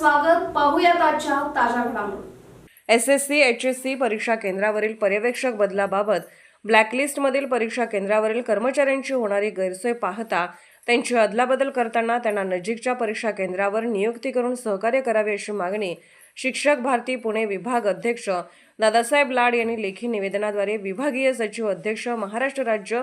स्वागत. पाहूयात आजच्या ताज्या घडामोडी. S S C H S C परीक्षा केंद्रावरील पर्यवेक्षक बदलाबाबत ब्लॅकलिस्टमधील परीक्षा केंद्रावरील कर्मचाऱ्यांची होणारी गैरसोय पाहता त्यांची अदलाबदल करताना त्यांना नजीकच्या परीक्षा केंद्रावर नियुक्ती करून सहकार्य करावे अशी मागणी शिक्षक भारती पुणे विभाग अध्यक्ष दादासाहेब लाड यांनी लेखी निवेदनाद्वारे विभागीय सचिव अध्यक्ष महाराष्ट्र राज्य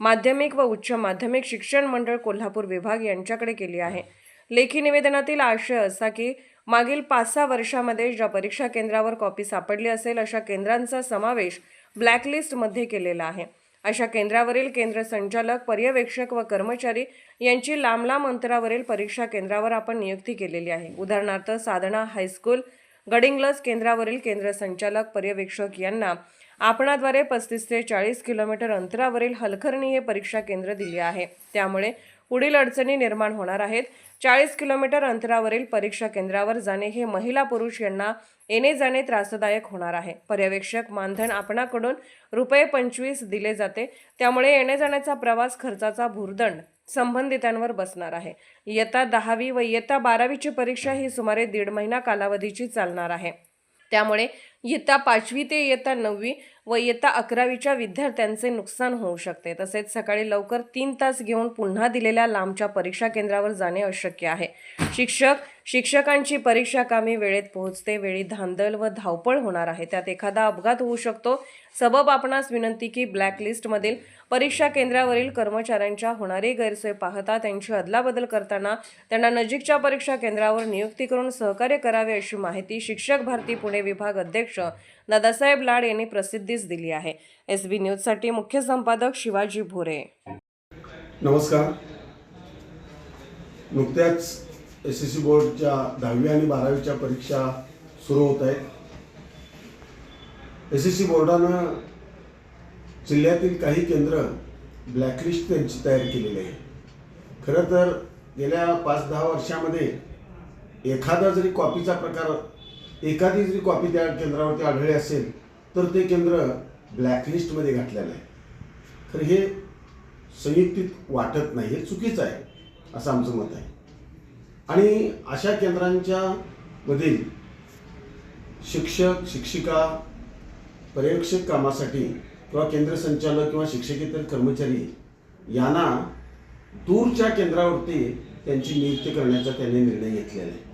माध्यमिक व उच्च माध्यमिक शिक्षण मंडळ कोल्हापूर विभाग यांच्याकडे केली आहे. लेखी निवेदनातील आशय असा की मागील पाच सहा वर्षामध्ये ज्या परीक्षा केंद्रावर कॉपी सापडली असेल अशा केंद्रांचा समावेश ब्लॅकलिस्टमध्ये केलेला आहे. अशा केंद्रावरील केंद्र संचालक पर्यवेक्षक व कर्मचारी यांची लांब लांब अंतरावरील परीक्षा केंद्रावर आपण नियुक्ती केलेली आहे. उदाहरणार्थ साधना हायस्कूल गडिंग्लज केंद्रावरील केंद्र संचालक पर्यवेक्षक यांना आपणाद्वारे पस्तीस ते चाळीस किलोमीटर अंतरावरील हलखर्णी हे परीक्षा केंद्र दिले आहे. त्यामुळे पुढील अडचणी निर्माण होणार आहेत. चाळीस किलोमीटर अंतरावरील परीक्षा केंद्रावर जाणे हे महिला पुरुष यांना येणे जाणे त्रासदायक होणार आहे. पर्यवेक्षक मानधन आपणाकडून रुपये पंचवीस दिले जाते. त्यामुळे येणे जाण्याचा प्रवास खर्चाचा भुर्दंड संबंधितांवर बसणार आहे. इयत्ता दहावी व इयत्ता बारावीची परीक्षा ही सुमारे दीड महिना कालावधीची चालणार आहे. त्यामुळे इयत्ता पाचवी ते इयत्ता नववी व इयत्ता अकरावीच्या विद्यार्थ्यांचे नुकसान होऊ शकते. तसेच सकाळी लवकर तीन तास घेऊन पुन्हा दिलेल्या लांबच्या परीक्षा केंद्रावर जाणे अशक्य आहे. शिक्षक शिक्षकांची परीक्षा कामी वेळेत पोहोचते. वेळी धांदल व धावपळ होणार आहे. त्यात एखादा अपघात होऊ शकतो. सबब आपणास विनंती की ब्लॅकलिस्टमधील परीक्षा केंद्रावरील कर्मचाऱ्यांच्या होणारी गैरसोय पाहता त्यांची अदलाबदल करताना त्यांना नजीकच्या परीक्षा केंद्रावर नियुक्ती करून सहकार्य करावे अशी माहिती शिक्षक भारती पुणे विभाग अध्यक्ष दादासाहेब लाड यांनी प्रसिद्धीस दिली आहे. एस बी न्यूजसाठी मुख्य संपादक शिवाजी भोरे. नमस्कार. नुकत्याच एस एस सी बोर्डच्या दहावी आणि बारावीच्या परीक्षा सुरू होत आहेत. एस एस सी बोर्डानं जिल्ह्यातील काही केंद्र ब्लॅकलिस्ट त्यांची तयार केलेली आहे. खरं तर गेल्या पाच दहा वर्षामध्ये एखादा जरी कॉपीचा प्रकार एखादी जरी कॉपी त्या केंद्रावरती आढळली असेल तर ते केंद्र ब्लॅकलिस्टमध्ये घातलेलं आहे. खरं हे संयुक्तित वाटत नाही हे चुकीचं आहे असं आमचं मत आहे. आणि अशा केंद्रांच्या मधील शिक्षक शिक्षिका पर्यवेक्षक कामासाठी किंवा केंद्र संचालक किंवा शिक्षकेतर कर्मचारी यांना दूरच्या केंद्रावरती त्यांची नियुक्ती करण्याचा त्यांनी निर्णय घेतलेला आहे.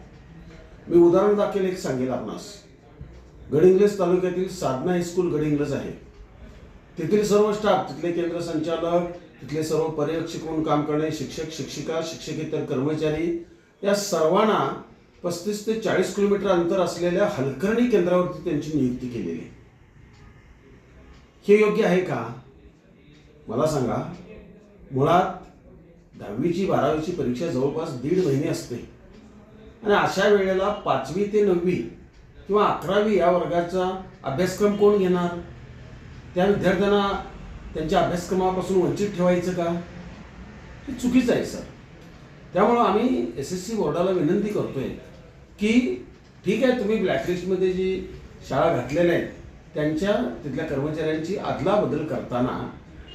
मी उदाहरण दाखल एक सांगेल आपणास. गडिंग्लज तालुक्यातील साधना हायस्कूल गडिंग्लज आहे. तेथील सर्व स्टाफ तिथले केंद्र संचालक तिथले सर्व पर्यवेक्षक म्हणून काम करणारे शिक्षक शिक्षिका शिक्षकेतर कर्मचारी या सर्वांना पस्तीस ते चाळीस किलोमीटर अंतर असलेल्या हलकर्णी केंद्रावरती त्यांची नियुक्ती केलेली आहे. हे योग्य आहे का? मला सांगा. मुळात दहावीची बारावीची परीक्षा जवळपास दीड महिने असते. आणि अशा वेळेला पाचवी ते नववी किंवा अकरावी या वर्गाचा अभ्यासक्रम कोण घेणार? त्या विद्यार्थ्यांना त्यांच्या अभ्यासक्रमापासून वंचित ठेवायचं का? हे चुकीचं आहे सर. त्यामुळं आम्ही एस एस सी बोर्डाला विनंती करतो आहे की ठीक आहे तुम्ही ब्लॅकलिस्टमध्ये जी शाळा घातलेल्या आहेत त्यांच्या तिथल्या कर्मचाऱ्यांची अदलाबदल करताना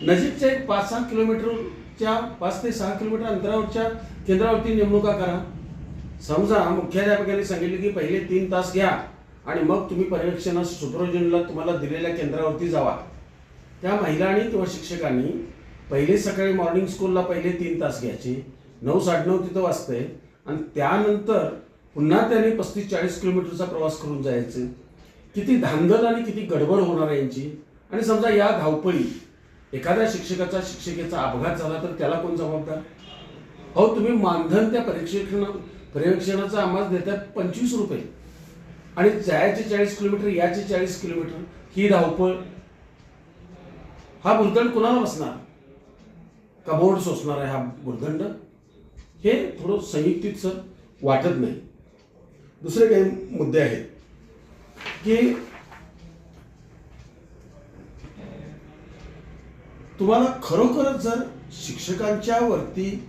नजीकच्या एक पाच सहा किलोमीटरच्या पाच ते सहा किलोमीटर अंतरावरच्या केंद्रावरती नेमणुका करा. समजा मुख्याध्यापकांनी सांगितले की पहिले तीन तास घ्या आणि मग तुम्ही पर्यवेक्षणास सुपरविजनला तुम्हाला दिलेल्या केंद्रावरती जावा. त्या महिलांनी किंवा शिक्षकांनी पहिले सकाळी मॉर्निंग स्कूलला पहिले तीन तास घ्यायचे. नऊ साडेनऊ तिथं वाजते. आणि त्यानंतर पुन्हा त्यांनी पस्तीस चाळीस किलोमीटरचा प्रवास करून जायचे. किती धांदल आणि किती गडबड होणार आहे यांची. आणि समजा या धावपळी एखाद्या शिक्षकाचा शिक्षिकेचा अपघात झाला तर त्याला कोण जबाबदार? अहो तुम्ही मानधन त्या परीक्षेक्षणा पर्यवेक्षणाचा आम्हाला देतात पंचवीस रुपये. आणि जायचे चाळीस किलोमीटर याचे चाळीस किलोमीटर ही धावपळ. हा भुर्दंड कुणाला बसणार? का बोर्ड सोसणार आहे हा भुर्दंड हे थोडं संयुक्तित सर वाटत नाही. दुसरे काही मुद्दे आहेत. की तुम्हाला खरोखरच जर शिक्षकांच्या वरती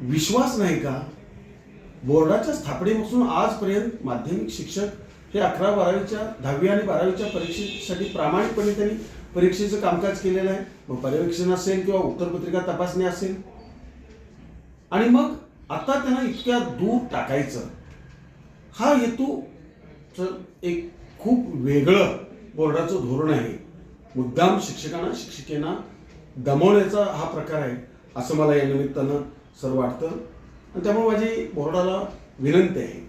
विश्वास नाही का बोर्डाच्या स्थापनेपासून आजपर्यंत माध्यमिक शिक्षक हे अकरा बारावीच्या दहावी आणि बारावीच्या परीक्षेसाठी प्रामाणिकपणे त्यांनी परीक्षेचं कामकाज केलेलं आहे. मग पर्यवेक्षण असेल किंवा उत्तरपत्रिका तपासणी असेल. आणि मग आता त्यांना इतक्या दूर टाकायचं. हा हेतू तर एक खूप वेगळं बोर्डाचं धोरण आहे. मुद्दाम शिक्षकांना शिक्षिकेना दमवण्याचा हा प्रकार आहे असं मला या निमित्तानं सर वाटतं. त्यामुळे माझी बोर्डाला विनंती आहे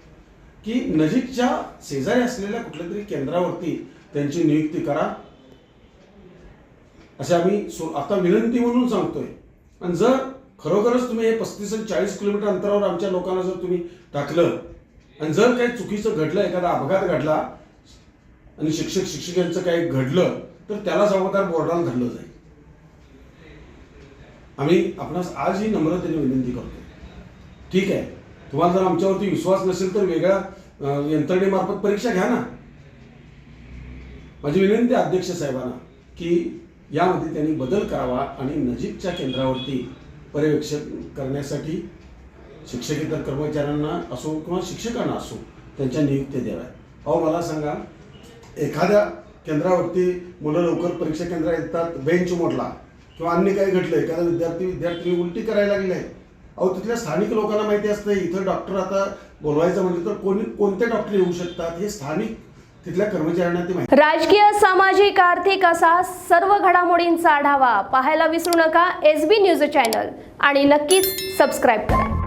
की नजीकच्या शेजारी असलेल्या कुठल्या तरी केंद्रावरती त्यांची नियुक्ती करा. असे आम्ही सो आता विनंती म्हणून सांगतोय. आणि जर खरोखरच तुम्ही हे पस्तीस आणि चाळीस किलोमीटर अंतरावर आमच्या लोकांना जर तुम्ही टाकलं आणि जर काही चुकीचं घडलं एखादा अपघात घडला आणि शिक्षक शिक्षिकांचं काही घडलं तर त्याला जबाबदार बोर्डाला धरलं जाईल. आम्ही आपणास आज ही नम्रतेने विनंती करतो. ठीक आहे. तुम्हाला जर आमच्यावरती विश्वास नसेल तर वेगळ्या यंत्रणेमार्फत परीक्षा घ्या ना. माझी विनंती अध्यक्ष साहेबांना की यामध्ये त्यांनी बदल करावा आणि नजीकच्या केंद्रावरती पर्यवेक्षण करण्यासाठी शिक्षकेतर कर्मचाऱ्यांना असो किंवा शिक्षकांना असो त्यांच्या नियुक्त्या द्याव्या अहो मला सांगा एखाद्या केंद्रावरती मुलं लवकर परीक्षा केंद्रात येतात बेंच मोडला किंवा अन्य काही घडलं एखादा विद्यार्थी विद्यार्थी उलटी करायला लागले अहो तिथल्या स्थानिक लोकांना माहिती असतं इथं डॉक्टर आता बोलवायचं म्हटलं तर कोणी कोणते डॉक्टर येऊ शकतात? हे स्थानिक तिथल्या कर्मचाऱ्यांना ते माहिती राजकीय सामाजिक आर्थिक असा सर्व घडामोडींचा आढावा पाहायला विसरू नका. एस बी न्यूज चॅनल आणि नक्कीच सबस्क्राईब करा.